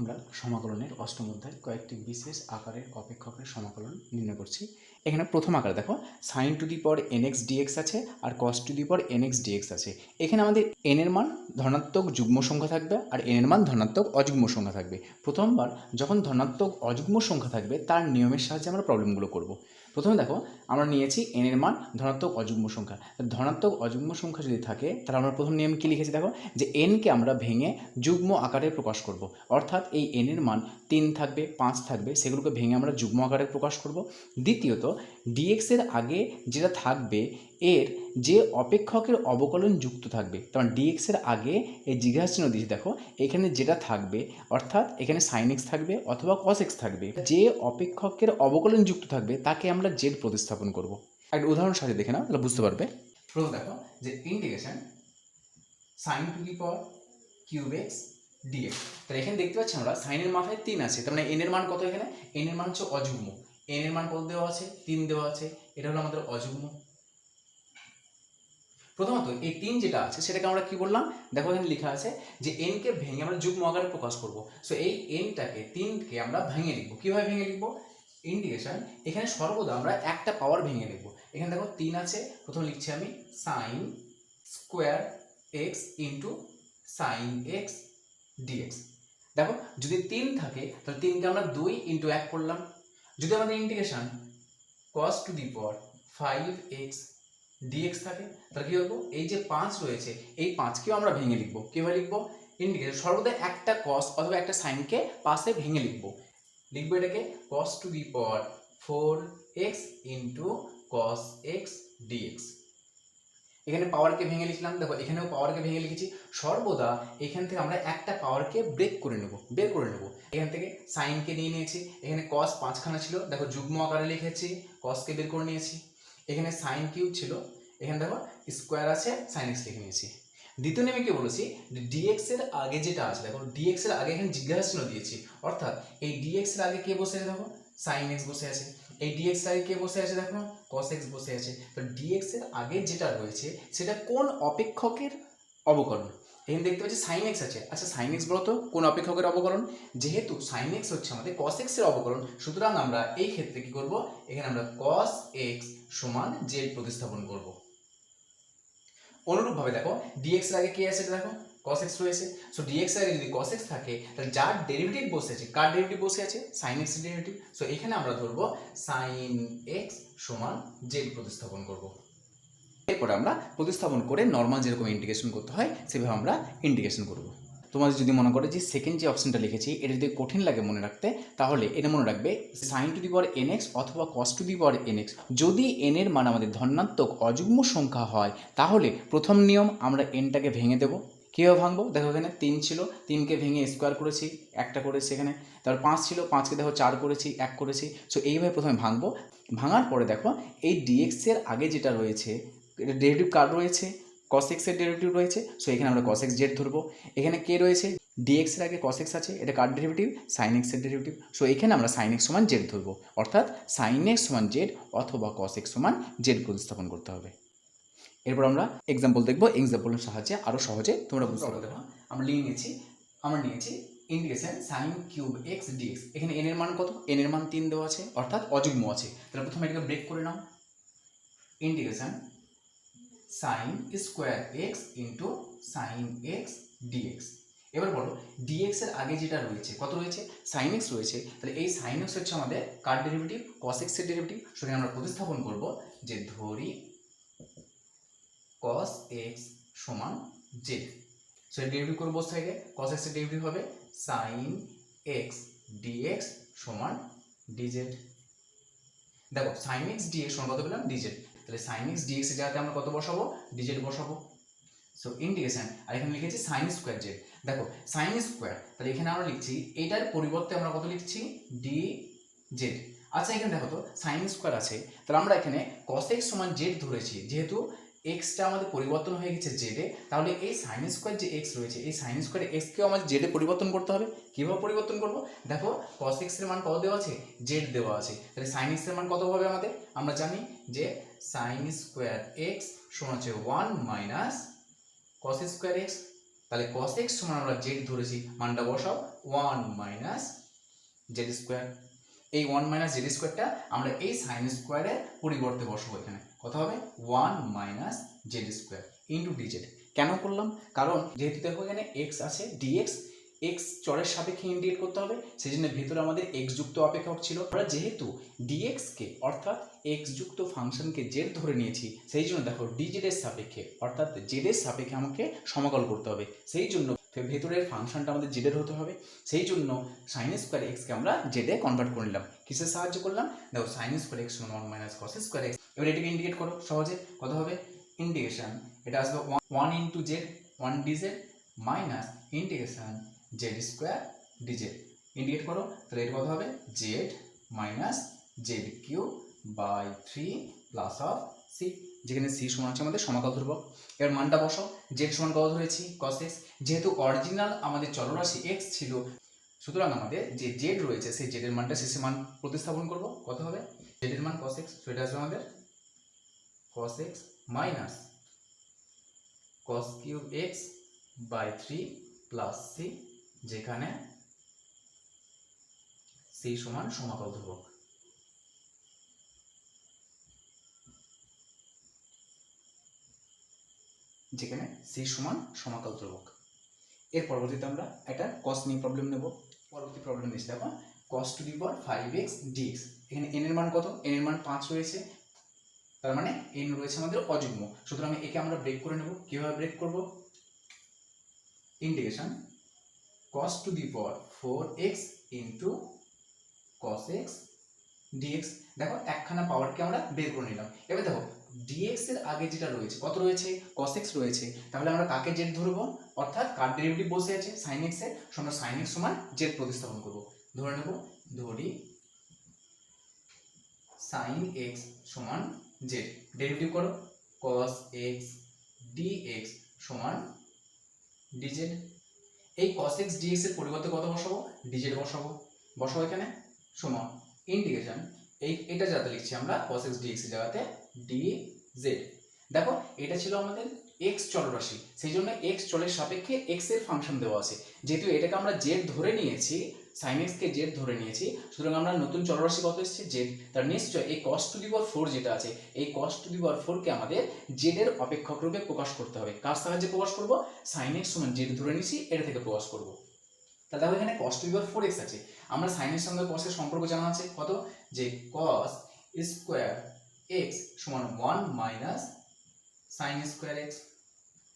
আমরা সমাকলনের অষ্টম অধ্যায় কয়েকটি বিশেষ আকারের অপেক্ষকের সমাকলন নির্ণয় করছি। এখানে প্রথম আকার দেখো সাইন টু দি পর এন এক্স ডিএক্স আছে আর কস টু দি পর এন এক্স ডিএক্স আছে। এখানে আমাদের এন এর মান ধনাত্মক যুগ্ম সংখ্যা থাকবে আর এন এর মান ধনাত্মক অযুগ্ম সংখ্যা থাকবে। প্রথমবার যখন ধনাত্মক অযুগ্ম সংখ্যা থাকবে, তার নিয়মের সাহায্যে আমরা প্রবলেমগুলো করব। প্রথমে দেখো, আমরা নিয়েছি এন এর মান ধনাত্মক অযুগ্ম সংখ্যা। ধনাত্মক অযুগ্ম সংখ্যা যদি থাকে, তাহলে আমরা প্রথম নিয়ম কি লিখেছি দেখো? যে এনকে আমরা ভেঙে যুগ্ম আকারে প্রকাশ করব। অর্থাৎ এই এনের মান তিন থাকবে, পাঁচ থাকবে, সেগুলোকে ভেঙে আমরা যুগ্ম আকারে প্রকাশ করব। দ্বিতীয়ত ডিএক্স এর আগে যেটা থাকবে, এর যে অপেক্ষকের অবকলন যুক্ত থাকবে তখন ডিএক্স এর আগে এই জিজ্ঞাসা চিহ্ন দিয়েছি, দেখো, এখানে যেটা থাকবে, অর্থাৎ এখানে সাইন এক্স থাকবে অথবা কস এক্স থাকবে, যে অপেক্ষকের অবকলন যুক্ত থাকবে, তাকে আমরা জেড প্রতিস্থাপন করব। একটা উদাহরণ সাথে দেখে নাও, তাহলে বুঝতে পারবে। প্রথম দেখো যে integration sine to the power cube x dx তাহলে এখানে দেখতে পাচ্ছি আমরা সাইনের মাথায় তিন আছে, তার মানে এন এর মান কত এখানে? এন এর মান হচ্ছে অযুগ্ম। এন এর মান কত দেওয়া আছে? তিন দেওয়া আছে। এটা হলো আমাদের অযুগ্ম। প্রথমত, এই তিন যেটা আছে, সেটাকে আমরা কি বললাম? দেখো এখানে লেখা আছে যে এনকে ভেঙে আমরা যুগ্ম আকারে প্রকাশ করব। সো এই এনটাকে তিনকে আমরা ভেঙে লিখব। কীভাবে ভেঙে লিখব? ইন্টিগ্রেশন এখানে সর্বদা আমরা একটা পাওয়ার ভেঙে লিখব। এখানে দেখো তিন আছে, প্রথম লিখছি আমি sine square x into sine x dx দেখো, যদি তিন থাকে, তাহলে তিনকে আমরা দুই ইন্টু এক করলাম। যদি আমাদের integration cos to the power five x dx থাকে, তাহলে কী করব? এই যে পাঁচ রয়েছে, এই পাঁচকেও আমরা ভেঙে লিখব। কীভাবে লিখব? ইন্ডিকেশন সর্বদা একটা কস অথবা একটা সাইনকে পাশে ভেঙে লিখব। লিখব এটাকে cos to the power four x into cos x dx এখানে পাওয়ারকে ভেঙে লিখলাম, দেখো এখানেও পাওয়ারকে ভেঙে লিখেছি। সর্বদা এখান থেকে আমরা একটা পাওয়ারকে ব্রেক করে নেব, বের করে নেব। এখান থেকে সাইনকে নিয়ে নিয়েছি, এখানে কস পাঁচখানা ছিল, দেখো যুগ্ম আকারে লিখেছি কসকে বের করে নিয়েছি। এখানে সাইন কিউব ছিল, এখানে দেখো স্কোয়ার আছে সাইন এক্স লিখে নিয়েছি। দ্বিতীয় নিয়মে কি বলেছি? ডিএক্স এর আগে যেটা আছে, দেখো ডিএক্স এর আগে এখানে জিজ্ঞাসা চিহ্ন দিয়েছি, অর্থাৎ এই ডিএক্স এর আগে কে বসে আছে দেখো? সাইন এক্স বসে আছে। এই ডিএক্স আগে কে বসে আছে দেখো কস এক্স বসে আছে। তো ডিএক্স এর আগে যেটা রয়েছে, সেটা কোন অপেক্ষকের অবকরণ এখানে দেখতে পাচ্ছি সাইন এক্স আছে। আচ্ছা সাইন এক্স বলতো? কোন অপেক্ষকের অবকরণ যেহেতু সাইন এক্স হচ্ছে আমাদের কস এক্সের অবকলন, সুতরাং আমরা এই ক্ষেত্রে কি করব? এখানে আমরা কস এক্স সমান জেড প্রতিস্থাপন করব। অনুরূপভাবে দেখো ডিএক্স এর আগে কে আছে দেখো? Cos x রয়েছে। সো dx এর যদি cos x থাকে, তাহলে যার ডেরিভেটিভ বসে আছে, কার ডেরিভেটিভ বসে আছে? sin x ডেরিভেটিভ সো এখানে আমরা ধরবো sin x সমান z প্রতিস্থাপন করব। এরপরে আমরা প্রতিস্থাপন করে নর্মাল যেরকম ইন্টিগ্রেশন করতে হয়, সেভাবে আমরা ইন্টিগ্রেশন করব। তোমাদের যদি মনে করে যে সেকেন্ড যে অপশনটা লিখেছি, এটা যদি কঠিন লাগে মনে রাখতে, তাহলে এটা মনে রাখবে sine to the power n x অথবা cos to the power n x যদি এন এর মান আমাদের ধনাত্মক অযুগ্ম সংখ্যা হয়, তাহলে প্রথম নিয়ম আমরা এনটাকে ভেঙে দেবো। কীভাবে ভাঙবো? দেখো এখানে তিন ছিল, তিনকে ভেঙে স্কোয়ার করেছি, একটা করেছি এখানে। তারপর পাঁচ ছিল, পাঁচকে দেখো চার করেছি, এক করেছি। সো এইভাবে প্রথমে ভাঙবো। ভাঙার পরে দেখো, এই ডিএক্সের আগে যেটা রয়েছে ডেরিভেটিভ কার রয়েছে? কস এক্সের ডেরিভেটিভ রয়েছে। সো এখানে আমরা কস এক্স জেড ধরবো। এখানে কে রয়েছে? ডিএক্সের আগে কস এক্স আছে, এটা কার ডেরিভেটিভ সাইন এক্সের ডেরিভেটিভ সো এখানে আমরা সাইন এক্স সমান জেড ধরবো। অর্থাৎ সাইন এক্স সমান জেড অথবা কস এক্স সমান জেড প্রতিস্থাপন করতে হবে। এরপর আমরা এক্সাম্পল দেখব এক্সাম্পলের সাহায্যে আরও সহজে তোমরা বুঝতে পারবে। আমরা নিয়ে নিয়েছি আমরা নিয়েছি integration sine cube x dx এখানে এন এর মান কত? এন এর মান তিন দেওয়া আছে অর্থাৎ অযুগ্ম আছে। তাহলে প্রথমে এটাকে ব্রেক করে নাও। Integration sine square x into sine x dx এবার বলো ডিএক্স এর আগে যেটা রয়েছে কত রয়েছে? সাইন এক্স রয়েছে। তাহলে এই সাইন এক্স হচ্ছে আমাদের কার ডেরিভেটিভ কস এক্সের ডেরিভেটিভ সেখানে আমরা প্রতিস্থাপন করব যে ধরি cos x সমান z সো ডেরিভেটিভ করব বসে থেকে? x এর ডেরিভেটিভ হবে sin x dx সমান dz দেখো, sin x dx সমান কত পেলাম? dz তাহলে x dx এর জায়গাতে আমরা কত বসাবো? dz বসাবো। সো ইন্টিগ্রেশন আর এখানে লিখেছি sin স্কোয়ার z দেখো, sin স্কোয়ার তাহলে এখানে আমরা লিখছি, এটার পরিবর্তে আমরা কত লিখছি? dz আচ্ছা এখানে দেখো তো, sin স্কোয়ার আছে। তাহলে আমরা এখানে x সমান z ধরেছি, যেহেতু এক্সটা আমাদের পরিবর্তন হয়ে গেছে জেডে তাহলে এই সাইন স্কোয়ার যে এক্স রয়েছে, এই সাইন স্কোয়ার এক্সকেও আমাদের জেডে পরিবর্তন করতে হবে। কীভাবে পরিবর্তন করব? দেখো কস এক্সের মান কত দেওয়া আছে? জেড দেওয়া আছে। তাহলে সাইন এক্সের মান কত হবে আমাদের? আমরা জানি যে সাইন স্কোয়ার এক্স সমান হচ্ছে one minus cos square x তাহলে cos x সমান আমরা z ধরেছি, মানটা বসাও ওয়ান মাইনাস জেড স্কোয়ার এই ওয়ান মাইনাস জেড স্কোয়ারটা আমরা এই সাইন স্কোয়ারের পরিবর্তে বসাবো এখানে। কত হবে? One minus z square into dz কেন করলাম? কারণ যেহেতু দেখো এখানে এক্স আছে ডিএক্স এক্স চরের সাপেক্ষে ইন্ডিকেট করতে হবে সেই জন্য ভেতরে আমাদের এক্স যুক্ত অপেক্ষক ছিল। আমরা যেহেতু ডিএক্সকে অর্থাৎ এক্স যুক্ত ফাংশনকে জেড ধরে নিয়েছি, সেই জন্য দেখো ডিজেড এর সাপেক্ষে, অর্থাৎ জেড এর সাপেক্ষে আমাকে সমাকল করতে হবে। সেই জন্য ভেতরের ফাংশনটা আমাদের জেডের হতে হবে। সেই জন্য সাইন স্কোয়ার এক্সকে আমরা জেডে কনভার্ট করে নিলাম। কিসের সাহায্য করলাম? দেখো সাইন স্কোয়ার এক্স সমান one minus cos square x এবার এটাকে ইন্ডিকেট করো, সহজে কত হবে? ইন্টিগ্রেশন এটা আসবে one into z one dz minus integration z square dz indicate করো, তাহলে এটা কত হবে? Z minus z cube by three plus of c যেখানে সি সমান হচ্ছে আমাদের সমাকল ধ্রুবক। এবার মানটা বসো জেড সমান কত ধরেছি? কস এক্স যেহেতু অরিজিনাল আমাদের চলরাশি এক্স ছিল, সুতরাং আমাদের যে জেড রয়েছে, সেই জেডের মানটা শেষে মান প্রতিস্থাপন করব। কত হবে? জেডের মান কস এক্স সেটা আসবে আমাদের cos x minus cos cube x by three plus c যেখানে সি সমান সমাকল ধ্রুবক। যেখানে সি সমান সমাকল ধ্রুবক। এর পরবর্তীতে আমরা একটা কস নিয়ে প্রবলেম নেব। পরবর্তী প্রবলেম নিচ্ছি দেখো cos to the power five x dx এখানে এন এর মান কত? এন এর মান পাঁচ রয়েছে। তার মানে এন রয়েছে আমাদের অযুগ্ম। সুতরাং একে আমরা ব্রেক করে নেব। কীভাবে ব্রেক করব? Integration cos to the power four x into cos x dx দেখো, একখানা পাওয়ারকে আমরা বের করে নিলাম। এবার দেখো ডিএক্স এর আগে যেটা রয়েছে, কত রয়েছে? cos x রয়েছে। তাহলে আমরা কাকে জেড ধরবো? অর্থাৎ কার ডেরিভেটিভ বসে আছে, sin x এর। আমরা sin x সমান জেড প্রতিস্থাপন করব। ধরে নেব, ধরি sin x সমান জেড ডেরিভেটিভ করো, cos x dx সমান dz এই cos x dx এর পরিবর্তে কত বসাবো? dz বসাবো। বসাবো এখানে? সমান। ইন্টিগ্রেশন এই, এটা যাতে লিখছি আমরা, cos x dx এর জায়গাতে dz দেখো, এটা ছিল আমাদের x চলরাশি, সেই জন্য x চলের সাপেক্ষে x এর ফাংশন দেওয়া আছে। যেহেতু এটাকে আমরা z ধরে নিয়েছি sin x কে z ধরে নিয়েছি, সুতরাং আমরা নতুন চলরাশি কত এসেছে? z তার নিশ্চয় এই cos টু দি পাওয়ার 4 যেটা আছে, এই cos টু দি পাওয়ার 4 কে আমাদের এর অপেক্ষক রূপে প্রকাশ করতে হবে। কার সাহায্যে প্রকাশ করব? sin x সমান z ধরে নিয়েছি, এটা থেকে প্রকাশ করব। তাহলে দেখো এখানে cos to the power 4x আছে। আমরা এর সঙ্গে এর সম্পর্ক জানা আছে, কত? যে cos স্কোয়ার এক্স সমান one minus sin square x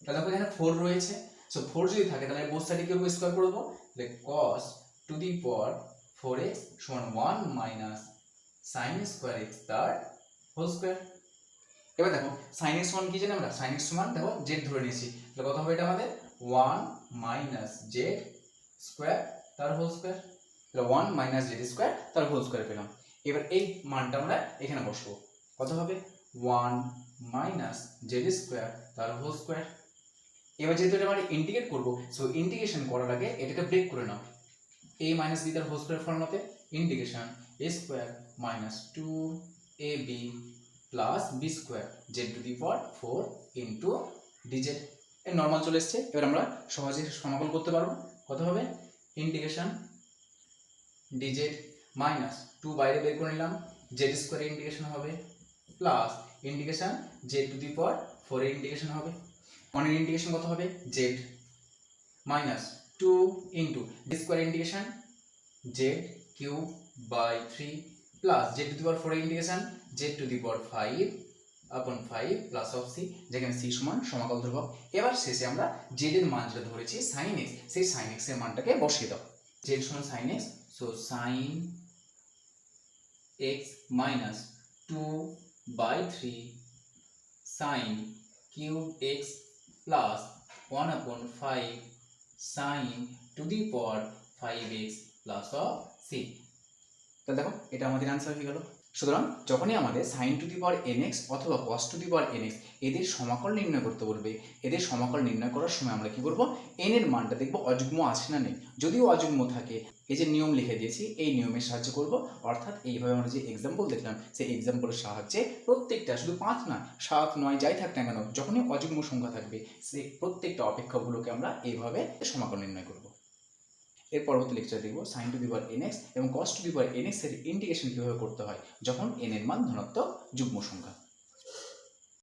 তাহলে দেখো এখানে ফোর রয়েছে। সো ফোর যদি থাকে, তাহলে বোথ সাইডে স্কোয়ার করব তাহলে cos to the power 4x সমান 1 মাইনাস sin স্কোয়ার x তার হোল স্কোয়ার এবার দেখো, sin x সমান কি জানি আমরা? sin x সমান দেখো, z ধরে নিয়েছি। তাহলে কত হবে এটা আমাদের? 1 মাইনাস z স্কোয়ার তার হোল স্কোয়ার তাহলে 1 মাইনাস z স্কোয়ার তার হোল স্কোয়ার পেলাম। এবার এই মানটা আমরা এখানে বসবো। কত হবে? 1 মাইনাস জেড স্কোয়ার তার হোল স্কোয়ার এবার যেহেতু এটা আমরা ইন্টিগ্রেট করব সো ইন্টিগ্রেশন করার আগে এটাকে ব্রেক করে নাও। এ মাইনাস বি তার whole square ফর্মুলাতে integration a square minus two a b plus b square z to the power four into dz এর নর্মাল চলে এসছে। এবার আমরা সহজে সমাকল করতে পারব। কত হবে? ইন্টিগ্রেশন ডিজেড মাইনাস টু বাইরে বের করে নিলাম। জেড স্কোয়ার ইন্টিগ্রেশন হবে plus integration z to the power four এর ইন্টিগ্রেশন হবে। ওয়ানের ইন্টিগ্রেশন কত হবে? Z minus two into. D square integration z cube by three plus z to the power four এর integration z to the power five upon five plus of c, যেখানে C সমান সমাকল ধ্রুবক। এবার শেষে আমরা জেড এর মান যেটা ধরেছি সাইন এক্স সেই সাইন এক্সের মানটাকে বসিয়ে দাও। জেড সমান sine x so sine x minus two by three sine cube x plus one upon five sine to the power five x plus of c তো দেখো, এটা আমাদের আনসার হয়ে গেল। সুতরাং যখনই আমাদের sine to the power n x অথবা cos to the power n x এদের সমাকল নির্ণয় করতে বলবে, এদের সমাকল নির্ণয় করার সময় আমরা কি করব? এন এর মানটা দেখব অযুগ্ম আছে না নেই। যদিও অযুগ্ম থাকে এই যে নিয়ম লিখে দিয়েছি, এই নিয়মের সাহায্য করব। অর্থাৎ এইভাবে আমরা যে এক্সাম্পল দেখলাম, সেই এক্সাম্পলের সাহায্যে প্রত্যেকটা, শুধু পাঁচ না, সাত, নয়, যাই থাক না কেন, যখনই অযুগ্ম সংখ্যা থাকবে সেই প্রত্যেকটা অপেক্ষকগুলোকে আমরা এইভাবে সমাকল নির্ণয় করব। এর পরবর্তী লেকচার দেখব sine to power n x এবং কস টু পাওয়ার এন এক্সের ইন্টিগ্রেশন কীভাবে করতে হয়, যখন এন এর মান ধনাত্মক যুগ্ম সংখ্যা।